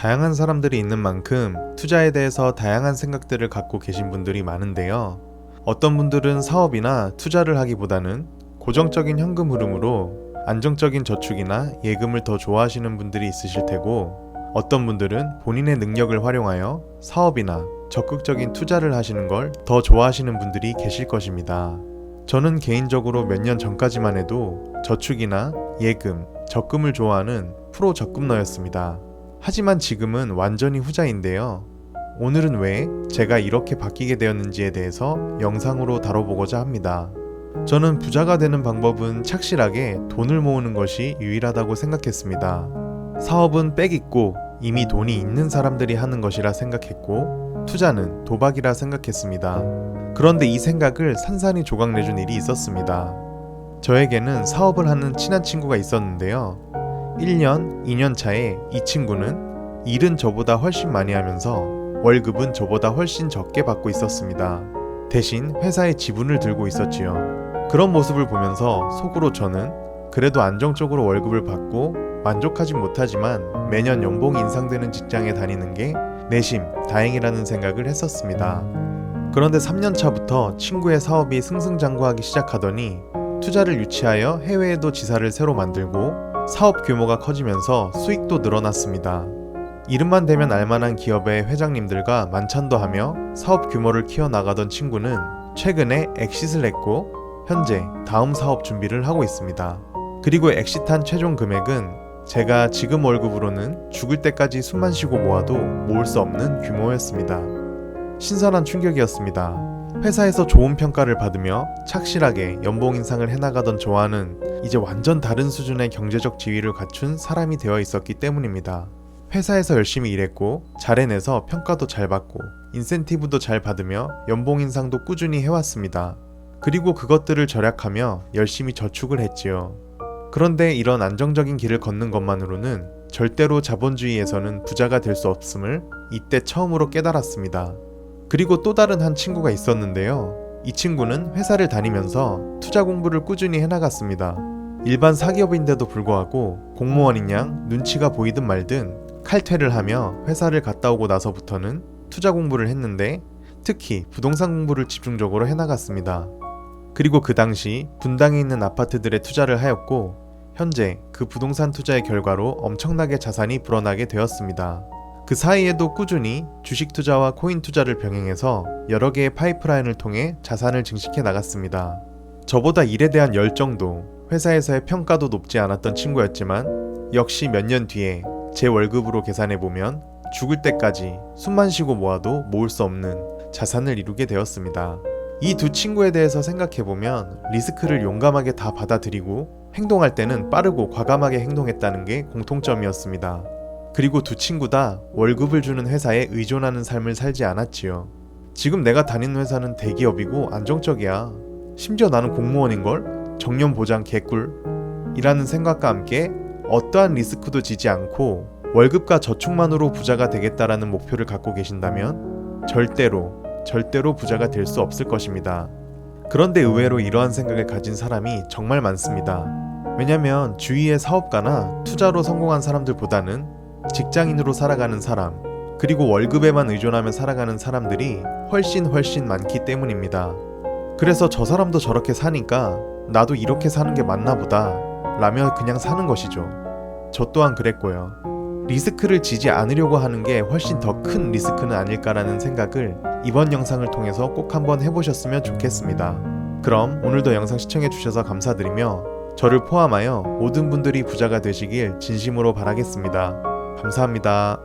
다양한 사람들이 있는 만큼 투자에 대해서 다양한 생각들을 갖고 계신 분들이 많은데요. 어떤 분들은 사업이나 투자를 하기보다는 고정적인 현금 흐름으로 안정적인 저축이나 예금을 더 좋아하시는 분들이 있으실 테고 어떤 분들은 본인의 능력을 활용하여 사업이나 적극적인 투자를 하시는 걸 더 좋아하시는 분들이 계실 것입니다. 저는 개인적으로 몇 년 전까지만 해도 저축이나 예금, 적금을 좋아하는 프로 적금너였습니다. 하지만 지금은 완전히 후자인데요. 오늘은 왜 제가 이렇게 바뀌게 되었는지에 대해서 영상으로 다뤄보고자 합니다. 저는 부자가 되는 방법은 착실하게 돈을 모으는 것이 유일하다고 생각했습니다. 사업은 빽 있고 이미 돈이 있는 사람들이 하는 것이라 생각했고 투자는 도박이라 생각했습니다. 그런데 이 생각을 산산이 조각내준 일이 있었습니다. 저에게는 사업을 하는 친한 친구가 있었는데요. 1년, 2년 차에 이 친구는 일은 저보다 훨씬 많이 하면서 월급은 저보다 훨씬 적게 받고 있었습니다. 대신 회사의 지분을 들고 있었지요. 그런 모습을 보면서 속으로 저는 그래도 안정적으로 월급을 받고 만족하지 못하지만 매년 연봉이 인상되는 직장에 다니는 게 내심 다행이라는 생각을 했었습니다. 그런데 3년 차부터 친구의 사업이 승승장구하기 시작하더니 투자를 유치하여 해외에도 지사를 새로 만들고 사업 규모가 커지면서 수익도 늘어났습니다. 이름만 대면 알만한 기업의 회장님들과 만찬도 하며 사업 규모를 키워나가던 친구는 최근에 엑싯을 했고 현재 다음 사업 준비를 하고 있습니다. 그리고 엑싯한 최종 금액은 제가 지금 월급으로는 죽을 때까지 숨만 쉬고 모아도 모을 수 없는 규모였습니다. 신선한 충격이었습니다. 회사에서 좋은 평가를 받으며 착실하게 연봉 인상을 해나가던 저와는 이제 완전 다른 수준의 경제적 지위를 갖춘 사람이 되어 있었기 때문입니다. 회사에서 열심히 일했고 잘 해내서 평가도 잘 받고 인센티브도 잘 받으며 연봉 인상도 꾸준히 해왔습니다. 그리고 그것들을 절약하며 열심히 저축을 했지요. 그런데 이런 안정적인 길을 걷는 것만으로는 절대로 자본주의에서는 부자가 될 수 없음을 이때 처음으로 깨달았습니다. 그리고 또 다른 한 친구가 있었는데요. 이 친구는 회사를 다니면서 투자 공부를 꾸준히 해나갔습니다. 일반 사기업인데도 불구하고 공무원인 양 눈치가 보이든 말든 칼퇴를 하며 회사를 갔다 오고 나서부터는 투자 공부를 했는데 특히 부동산 공부를 집중적으로 해나갔습니다. 그리고 그 당시 분당에 있는 아파트들에 투자를 하였고 현재 그 부동산 투자의 결과로 엄청나게 자산이 불어나게 되었습니다. 그 사이에도 꾸준히 주식 투자와 코인 투자를 병행해서 여러 개의 파이프라인을 통해 자산을 증식해 나갔습니다. 저보다 일에 대한 열정도 회사에서의 평가도 높지 않았던 친구였지만 역시 몇 년 뒤에 제 월급으로 계산해 보면 죽을 때까지 숨만 쉬고 모아도 모을 수 없는 자산을 이루게 되었습니다. 이 두 친구에 대해서 생각해 보면 리스크를 용감하게 다 받아들이고 행동할 때는 빠르고 과감하게 행동했다는 게 공통점이었습니다. 그리고 두 친구 다 월급을 주는 회사에 의존하는 삶을 살지 않았지요. 지금 내가 다니는 회사는 대기업이고 안정적이야. 심지어 나는 공무원인걸? 정년 보장 개꿀? 이라는 생각과 함께 어떠한 리스크도 지지 않고 월급과 저축만으로 부자가 되겠다라는 목표를 갖고 계신다면 절대로, 절대로 부자가 될 수 없을 것입니다. 그런데 의외로 이러한 생각을 가진 사람이 정말 많습니다. 왜냐면 주위의 사업가나 투자로 성공한 사람들보다는 직장인으로 살아가는 사람, 그리고 월급에만 의존하며 살아가는 사람들이 훨씬 훨씬 많기 때문입니다. 그래서 저 사람도 저렇게 사니까 나도 이렇게 사는 게 맞나 보다 라며 그냥 사는 것이죠. 저 또한 그랬고요. 리스크를 지지 않으려고 하는 게 훨씬 더 큰 리스크는 아닐까라는 생각을 이번 영상을 통해서 꼭 한번 해보셨으면 좋겠습니다. 그럼 오늘도 영상 시청해주셔서 감사드리며 저를 포함하여 모든 분들이 부자가 되시길 진심으로 바라겠습니다. 감사합니다.